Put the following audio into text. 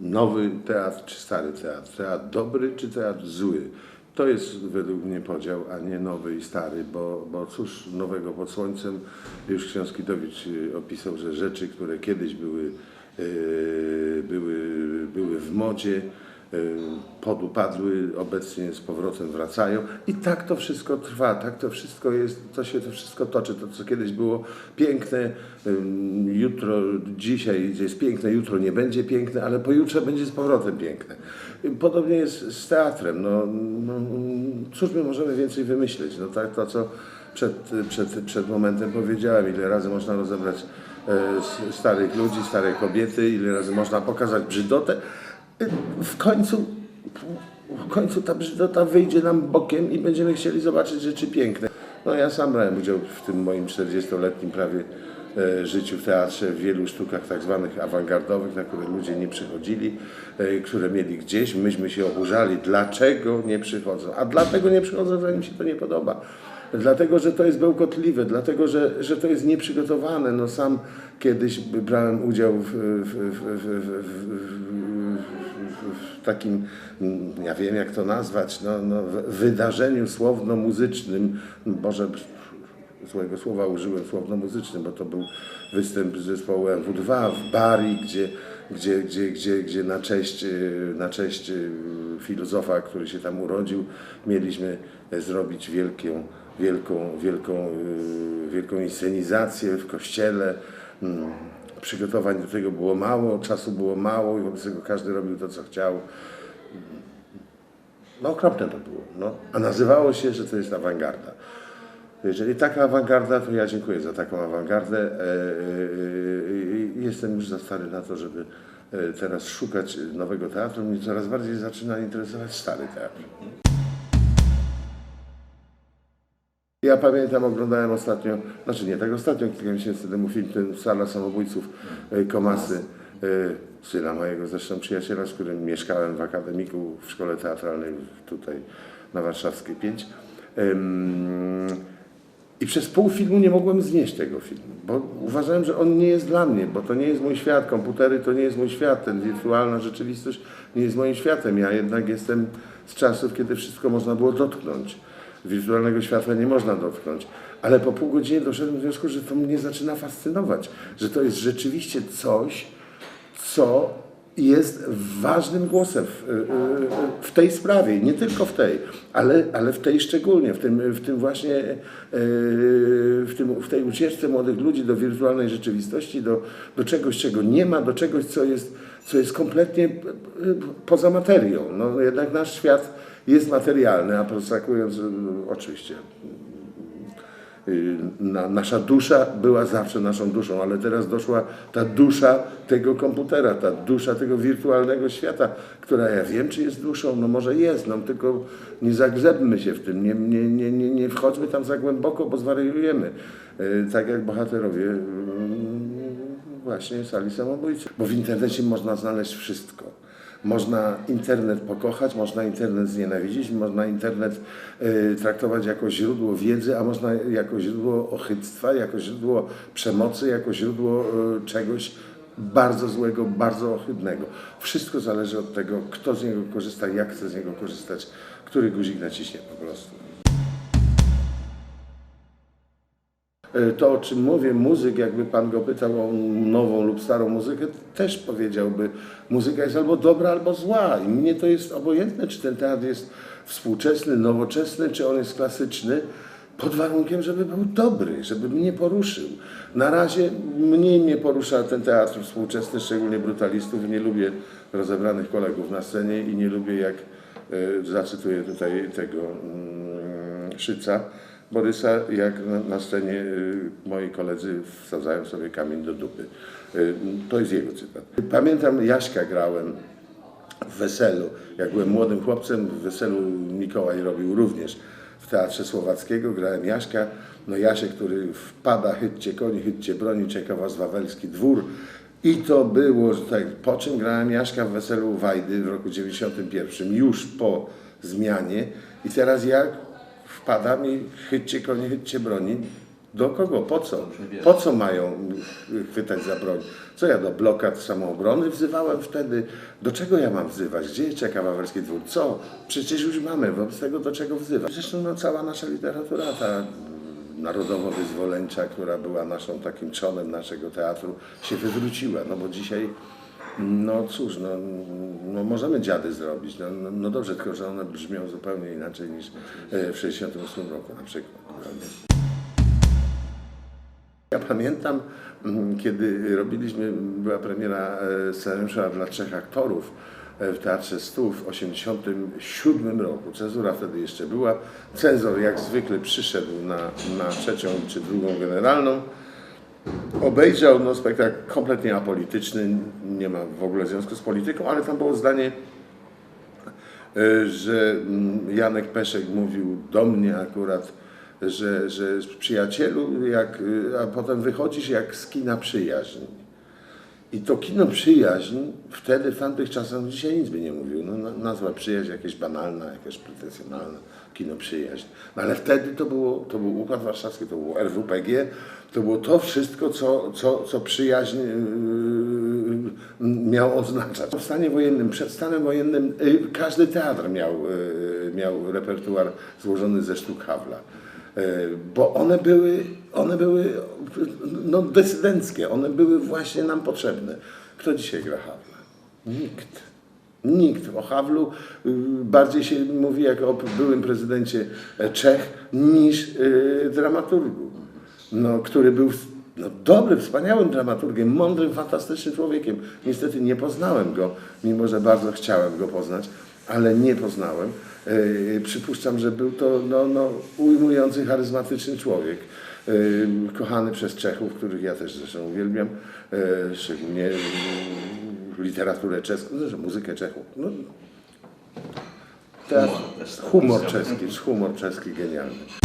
nowy teatr czy stary teatr, teatr dobry czy teatr zły. To jest według mnie podział, a nie nowy i stary, bo, bo cóż nowego pod słońcem, już ksiądz Kitowicz y, opisał, że rzeczy, które kiedyś były, y, były, były w modzie, podupadły, obecnie z powrotem wracają. I tak to wszystko trwa, tak to wszystko jest, to się to wszystko toczy, to co kiedyś było piękne, ym, jutro, dzisiaj jest piękne, jutro nie będzie piękne, ale pojutrze będzie z powrotem piękne. Podobnie jest z teatrem, no, no cóż my możemy więcej wymyśleć, no tak to co przed, przed, przed momentem powiedziałem, ile razy można rozebrać e, starych ludzi, stare kobiety, ile razy można pokazać brzydotę, w końcu, w końcu ta brzydota wyjdzie nam bokiem i będziemy chcieli zobaczyć rzeczy piękne. No ja sam brałem udział w tym moim 40-letnim prawie e, życiu w teatrze, w wielu sztukach tak zwanych awangardowych, na które ludzie nie przychodzili, e, które mieli gdzieś. Myśmy się oburzali, dlaczego nie przychodzą. A dlatego nie przychodzą, że im się to nie podoba. Dlatego, że to jest bełkotliwe, dlatego, że, że to jest nieprzygotowane. No sam kiedyś brałem udział w, w, w, w, w, w, takim, mm, ja wiem jak to nazwać, no, no, wydarzeniu słowno-muzycznym, może złego słowa użyłem słowno-muzycznym, bo to był występ zespołu MW2 w Bari, gdzie, gdzie, gdzie, gdzie, gdzie na cześć, y, na cześć y, filozofa, który się tam urodził, mieliśmy e, zrobić wielką, wielką, wielką, y, wielką inscenizację w kościele. Przygotowań do tego było mało, czasu było mało i wobec tego każdy robił to, co chciał. No okropne to było. No. A nazywało się, że to jest awangarda. Jeżeli taka awangarda, to ja dziękuję za taką awangardę. E, e, e, Jestem już za stary na to, żeby teraz szukać nowego teatru. Mnie coraz bardziej zaczyna interesować stary teatr. Ja pamiętam, oglądałem ostatnio, znaczy nie tak ostatnio, kilka miesięcy temu film ten Sala Samobójców e, Komasy, e, syna mojego zresztą przyjaciela, z którym mieszkałem w akademiku w szkole teatralnej tutaj na Warszawskiej 5. Ym, I przez pół filmu nie mogłem znieść tego filmu, bo uważałem, że on nie jest dla mnie, bo to nie jest mój świat. Komputery to nie jest mój świat, ten wirtualna rzeczywistość nie jest moim światem. Ja jednak jestem z czasów, kiedy wszystko można było dotknąć. Wirtualnego świata nie można dotknąć. Ale po pół godziny doszedłem do wniosku, że to mnie zaczyna fascynować, że to jest rzeczywiście coś, co jest ważnym głosem w, y, w tej sprawie, nie tylko w tej, ale, ale w tej szczególnie, w tym, w tym właśnie, y, w, tym, w tej ucieczce młodych ludzi do wirtualnej rzeczywistości, do, do czegoś, czego nie ma, do czegoś, co jest, co jest kompletnie y, poza materią. No, jednak nasz świat jest materialny, a abstrahując y, oczywiście Y, na, nasza dusza była zawsze naszą duszą, ale teraz doszła ta dusza tego komputera, ta dusza tego wirtualnego świata, która ja wiem, czy jest duszą, no może jest, no tylko nie zagrzebmy się w tym, nie, nie, nie, nie, nie wchodźmy tam za głęboko, bo zwariujemy. Y, Tak jak bohaterowie właśnie sali samobójczej. Bo w internecie można znaleźć wszystko. Można internet pokochać, można internet znienawidzić, można internet y, traktować jako źródło wiedzy, a można jako źródło ochyctwa, jako źródło przemocy, jako źródło y, czegoś bardzo złego, bardzo ohydnego. Wszystko zależy od tego, kto z niego korzysta, jak chce z niego korzystać, który guzik naciśnie po prostu. To, o czym mówię, muzyk, jakby pan go pytał o nową lub starą muzykę, też powiedziałby, muzyka jest albo dobra, albo zła. I mnie to jest obojętne, czy ten teatr jest współczesny, nowoczesny, czy on jest klasyczny, pod warunkiem, żeby był dobry, żeby mnie poruszył. Na razie mniej mnie porusza ten teatr współczesny, szczególnie brutalistów. Nie lubię rozebranych kolegów na scenie i nie lubię, jak e, zacytuję tutaj tego mm, Szyca, Borysa, jak na, scenie y, moi koledzy wsadzają sobie kamień do dupy. Y, To jest jego cytat. Pamiętam, Jaśka grałem w Weselu. Jak byłem młodym chłopcem, w Weselu Mikołaj robił również w Teatrze Słowackiego. Grałem Jaśka. No Jasiek, który wpada, chyćcie koni, chyćcie broni, czeka was wawelski dwór. I to było, tak, po czym grałem Jaśka w Weselu Wajdy w roku 91, już po zmianie. I teraz ja wpadam i chyćcie konie, chyćcie broni. Do kogo? Po co? Po co mają chwytać za broń? Co ja do blokad samoobrony wzywałem wtedy? Do czego ja mam wzywać? Gdzie czeka Wawerski Dwór? Co? Przecież już mamy, wobec tego do czego wzywać? Zresztą no, cała nasza literatura, ta narodowo-wyzwoleńcza, która była naszą takim czonem naszego teatru, się wywróciła, no bo dzisiaj no cóż, no, no możemy dziady zrobić, no, no, no dobrze, tylko że one brzmią zupełnie inaczej niż e, w 68 roku na przykład. Ja pamiętam, mm, kiedy robiliśmy, była premiera e, scenariusza dla trzech aktorów e, w Teatrze Stu w 1987 roku. Cenzura wtedy jeszcze była. Cenzor jak zwykle przyszedł na, na trzecią czy drugą generalną. Obejrzał no, spektakl kompletnie apolityczny, nie ma w ogóle związku z polityką, ale tam było zdanie, e, że mm, Janek Peszek mówił do mnie akurat, że, że przyjacielu, jak, y, a potem wychodzisz jak z kina przyjaźń. I to kino przyjaźń wtedy, w tamtych czasach, dzisiaj nic by nie mówił. No, na- nazwa przyjaźń jakaś banalna, jakaś pretensjonalna, kino przyjaźń. No, ale wtedy to, było, to był Układ Warszawski, to było RWPG, to było to wszystko, co, co, co przyjaźń yy, miał oznaczać. W stanie wojennym, przed stanem wojennym yy, każdy teatr miał, yy, miał repertuar złożony ze sztuk Hawla. E, bo one były, one były no, desydenckie, one były właśnie nam potrzebne. Kto dzisiaj gra Hawla? Nikt. Nikt. O Hawlu y, bardziej się mówi jak o byłym prezydencie Czech niż y, dramaturgu, no, który był no, dobrym, wspaniałym dramaturgiem, mądrym, fantastycznym człowiekiem. Niestety nie poznałem go, mimo że bardzo chciałem go poznać, ale nie poznałem. E, przypuszczam, że był to no, no, ujmujący, charyzmatyczny człowiek, e, kochany przez Czechów, których ja też zresztą uwielbiam, e, szczególnie literaturę czeską, zresztą muzykę Czechów. No, humor czeski, humor czeski genialny.